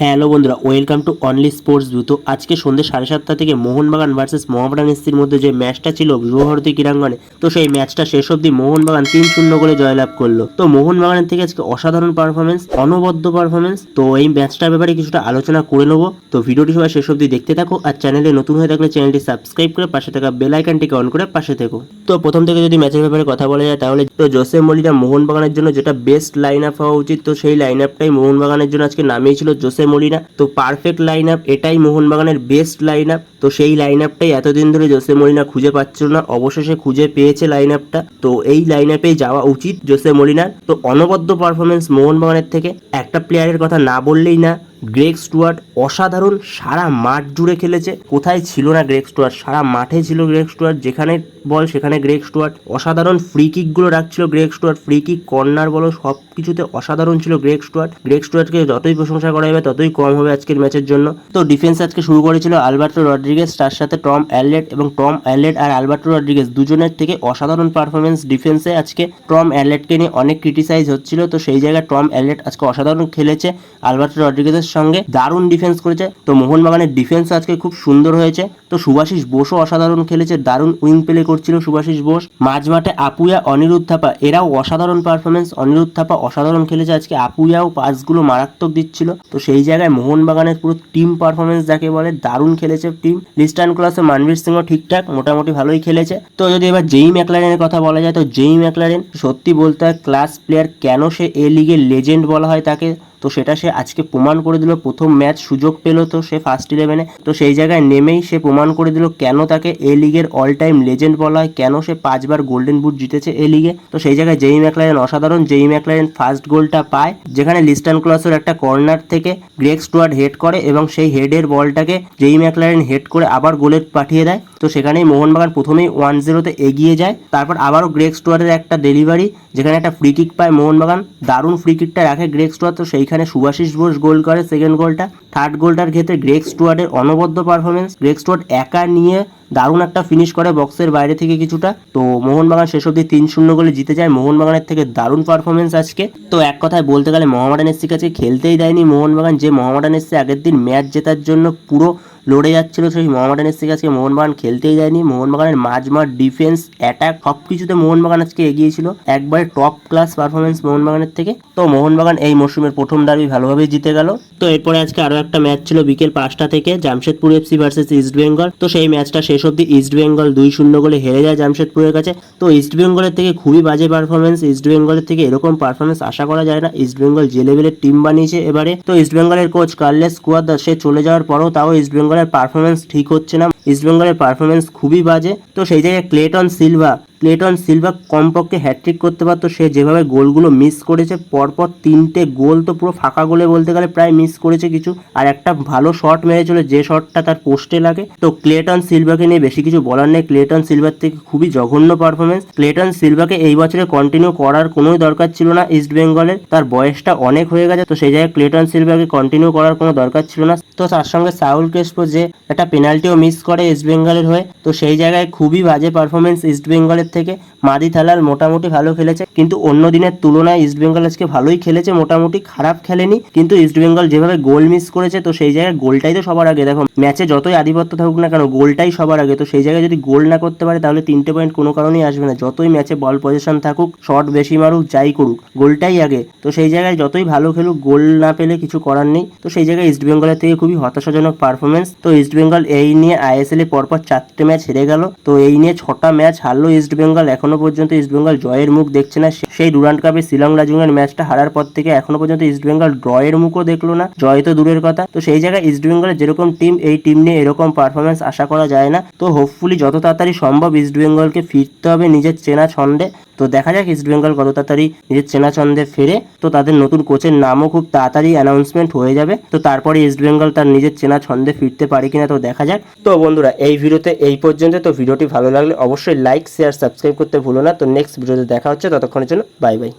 Hello বন্ধুরা welcome to only sports view তো আজকে সন্ধ্যে সাড়ে সাতটা থেকে মোহনবাগান ভার্সেস মোহামেডান এসসির মধ্যে যে ম্যাচটা ছিল গৃহভারতী ক্রীড়াঙ্গনে, তো সেই ম্যাচটা শেষ অবধি মোহনবাগান তিন শূন্য গোলে জয়লাভ করল। তো মোহনবাগানের থেকে আজকে অসাধারণ পারফরমেন্স অনবদ্য পারফরমেন্স তো এই ম্যাচটার ব্যাপারে কিছুটা আলোচনা করে নেব। তো ভিডিওটি সবাই শেষ অবধি দেখতে থাকো আর চ্যানেলে নতুন হয়ে থাকলে চ্যানেলটি সাবস্ক্রাইব করে পাশে থাকা বেল আইকনটিকে অন করে পাশে থেকো। তো প্রথম থেকে যদি ম্যাচের ব্যাপারে কথা বলা যায় তাহলে, তো জোসে মলিনা মোহনবাগানের জন্য যেটা বেস্ট লাইন আপ হওয়া উচিত, তো সেই লাইন আপটাই মোহনবাগানের জন্য আজকে নামিয়েছিল জোসে মলিনা। তো পারফেক্ট লাইন আপ এটাই মোহনবাগানের বেস্ট লাইন আপ তো সেই লাইন আপটাই এতদিন ধরে জোসে মলিনা খুঁজে পাচ্ছিল না। অবশেষে খুঁজে পেয়েছে লাইন আপটা তো এই লাইন আপে যাওয়া উচিত জোসে মলিনার। তো অনবদ্য পারফরমেন্স মোহনবাগানের থেকে। একটা প্লেয়ারের কথা না বললেই না। গ্রেগ স্টুয়ার্ট অসাধারণ সারা মাঠ জুড়ে খেলেছে। কোথায় ছিল না গ্রেগ স্টুয়ার্ট? সারা মাঠে ছিল গ্রেগ স্টুয়ার্ট, যেখানে বল, সেখানে গ্রেগ স্টুয়ার্ট। অসাধারণ ফ্রি কিকগুলো রাখছিল Greg Stuart. Free kick corner বলো, সব কিছুতে অসাধারণ ছিল গ্রেগ স্টুয়ার্ট। গ্রেগ স্টুয়ার্টকে যতই প্রশংসা করা যাবে, ততই কম হবে আজকের ম্যাচের জন্য। তো ডিফেন্স আজকে শুরু করেছিল আলবার্টো রড্রিগেজ, তার সাথে টম অ্যালেট এবং টম অ্যালেট আর আলবার্টো রড্রিগেজ দুজনের থেকে অসাধারণ পারফরমেন্স ডিফেন্সে আজকে টম অ্যালেটকে নিয়ে অনেক ক্রিটিসাইজ হচ্ছিল। তো সেই জায়গায় টম অ্যালেট আজকে অসাধারণ খেলেছে। আলবার্টো রড্রিগেজের সঙ্গে দারুণ ডিফেন্স করেছে। তো মোহনবাগানের ডিফেন্স আজকে খুব সুন্দর হয়েছে। তো সুভাষিস বোসও অসাধারণ খেলেছে, দারুণ উইং প্লে করছিল সুভাষিস বোস। মাঝ মাঠে আপুয়া, অনিরুদ্ধ থাপা, এরাও অসাধারণ পারফরমেন্স অনিরুদ্ধ থাপা অসাধারণ খেলেছে। আজকে আপুয়াও পাসগুলো মারাত্মক দিচ্ছিল। তো সেই জায়গায় মোহনবাগানের পুরো টিম পারফরমেন্স যাকে বলে, দারুণ খেলেছে টিম লিস্টার্ন ক্লাসে মানবীর সিংও ঠিকঠাক, মোটামুটি ভালোই খেলেছে। তো যদি এবার জেই ম্যাকলারেনের কথা বলা যায়, তো জেই ম্যাকলারেন সত্যি বলতে হয় ক্লাস প্লেয়ার কেন সে এ লিগের লেজেন্ড বলা হয় তাকে? তো সেটা সে আজকে প্রমাণ করে দিল। প্রথম ম্যাচ সুযোগ পেল তো সে ফার্স্ট ইলেভেনে তো সেই জায়গায় নেমেই সে প্রমাণ করে দিল কেন তাকে এ লিগের অল টাইম লেজেন্ড বলা হয়, কেন সে পাঁচবার গোল্ডেন বুট জিতেছে এ। লিগে তো সেই জায়গায় জেই ম্যাকলারেন অসাধারণ। জেই ম্যাকলারেন ফার্স্ট গোলটা পায়, যেখানে লিস্টান ক্লসের একটা কর্নার থেকে গ্রেক স্টুয়ার্ড হেড করে এবং সেই হেডের বলটাকে জেই ম্যাকলারেন হেড করে আবার গোলে পাঠিয়ে দেয়। তো সেখানেই মোহনবাগান প্রথমেই ওয়ান জিরোতে এগিয়ে যায়, তারপর আবারও গ্রেক স্টুয়ার্ডের একটা ডেলিভারি যেখানে একটা ফ্রি কিক পায় মোহনবাগান। দারুণ ফ্রি কিকটা রাখে গ্রেক স্টুয়ার্ড তো সেইখানে সুভাষিস বোস গোল করে সেকেন্ড গোলটা থার্ড গোলটার ক্ষেত্রে গ্রেক স্টুয়ার্ডের অনবদ্য পারফরমেন্স গ্রেক স্টুয়ার্ড একা নিয়ে দারুণ একটা ফিনিশ করে বক্সের বাইরে থেকে কিছুটা। তো মোহনবাগান শেষ অব্দি তিন শূন্য গোলে জিতে যায়। মোহনবাগানের থেকে দারুণ পারফরমেন্স আজকে। তো এক কথায় বলতে গেলে মোহামেডান এসসি কাছে খেলতেই দেয়নি মোহনবাগান। যে মোহামেডান এসসি আগের দিন ম্যাচ জেতার জন্য পুরো লড়ে যাচ্ছিল, সেই মোহামেডান এসসি কাছে মোহনবাগান খেলতেই যায়নি মোহনবাগানের মাঝমাঠ ডিফেন্স অ্যাটাক সব কিছুতে মোহনবাগান আজকে এগিয়েছিল একবারে টপ ক্লাস পারফরমেন্স মোহনবাগানের থেকে। তো মোহনবাগান এই মরশুমের প্রথম ডার্বি ভালোভাবেই জিতে গেল। তো এরপরে আজকে আরও একটা ম্যাচ ছিল বিকেল পাঁচটা থেকে, Jamshedpur FC versus East Bengal তো সেই ম্যাচটা শেষ অব্দি ইস্ট বেঙ্গল দুই শূন্য গোলে হেরে যায় জামশেদপুরের কাছে। তো ইস্ট বেঙ্গলের থেকে খুবই বাজে পারফরমেন্স ইস্ট বেঙ্গলের থেকে এরকম পারফরমেন্স আশা করা যায় না। ইস্ট বেঙ্গল যে লেভেলের টিম বানিয়েছে এবারে। তো ইস্ট বেঙ্গলের কোচ কার্লেস কুয়াদ সে চলে যাওয়ার পরও তাও ইস্ট বেঙ্গলের পারফরমেন্স ঠিক হচ্ছে না। ইস্টবেঙ্গলের পারফরমেন্স খুবই বাজে। তো সেই জায়গায় ক্লেটন সিলভা ক্লেটন সিলভা কমপক্ষে হ্যাট্রিক করতে পারতো। সে যেভাবে গোলগুলো মিস করেছে, পরপর তিনটে গোল তো পুরো ফাঁকা গোলে বলতে গেলে প্রায় মিস করেছে কিছু। আর একটা ভালো শট মেরেছিল, যে শটটা তার পোস্টে লাগে। তো ক্লেটন সিলভাকে নিয়ে বেশি কিছু বলার নেই। ক্লেটন সিলভার থেকে খুবই জঘন্য পারফরমেন্স ক্লেটন সিলভাকে এই বছরে কন্টিনিউ করার কোনোই দরকার ছিল না ইস্ট বেঙ্গলের তার বয়সটা অনেক হয়ে গেছে, তো সেই জায়গায় ক্লেটন সিলভাকে কন্টিনিউ করার কোনো দরকার ছিল না। তো তার সঙ্গে সাউল ক্রেসপো যে একটা পেনাল্টিও মিস করে ইস্ট বেঙ্গলের হয়ে, তো সেই জায়গায় খুবই বাজে পারফরমেন্স ইস্ট বেঙ্গলের থেকে। মাদি থালাল মোটামুটি ভালো খেলেছে, কিন্তু অন্য দিনের তুলনায় ইস্ট বেঙ্গল আজকে ভালোই খেলেছে, মোটামুটি খারাপ খেলেনি। কিন্তু ইস্ট বেঙ্গল যেভাবে গোল মিস করেছে, তো সেই জায়গায় গোলটাই তো সবার আগে। দেখো ম্যাচে যতই আধিপত্য থাকুক না কেন গোলটাই সবার আগে। তো সেই জায়গায় যদি গোল না করতে পারে, তাহলে তিনটে পয়েন্ট কোনো কারণেই আসবে না। যতই ম্যাচে বল পজিশন থাকুক শট বেশি মারুক, যাই করুক গোলটাই আগে। তো সেই জায়গায় যতই ভালো খেলুক গোল না পেলে কিছু করার নেই। তো সেই জায়গায় ইস্ট বেঙ্গলের থেকে খুবই হতাশাজনক পারফরমেন্স তো ইস্ট বেঙ্গল এই নিয়ে আইএসএল পরপর চারটে ম্যাচ হেরে গেল। তো এই নিয়ে ছটা ম্যাচ হারলো ইস্ট বেঙ্গল। এখনও পর্যন্ত ইস্ট বেঙ্গল জয়ের মুখ দেখছে না। সেই ডুরান্ট কাপে শিলং রাজুংয়ের ম্যাচটা হারার পর থেকে এখনও পর্যন্ত ইস্ট বেঙ্গল ড্রয়ের মুখও দেখল না। জয় তো দূরের কথা। তো সেই জায়গায় ইস্ট বেঙ্গলের যেরকম টিম, এই টিম নিয়ে এরকম পারফরমেন্স আশা করা যায় না। তো হোপফুলি যত তাড়াতাড়ি সম্ভব ইস্ট বেঙ্গলকে ফিরতে হবে নিজের চেনা ছন্দে। তো দেখা যাক ইস্ট বেঙ্গল কত তাড়াতাড়ি নিজের চেনা ছন্দে ফেরে। তো তাদের নতুন কোচের নামও খুব তাড়াতাড়ি অ্যানাউন্সমেন্ট হয়ে যাবে। তো তারপরে ইস্ট বেঙ্গল তার নিজের চেনা ছন্দে ফিরতে পারে কিনা তো দেখা যাক। তো বন্ধুরা, এই ভিডিওতে এই পর্যন্ত তো ভিডিওটি ভালো লাগলে অবশ্যই লাইক শেয়ার সাবস্ক্রাইব করতে ভুলো না। তো নেক্সট ভিডিওতে দেখা হচ্ছে। ততক্ষণের জন্য বাই বাই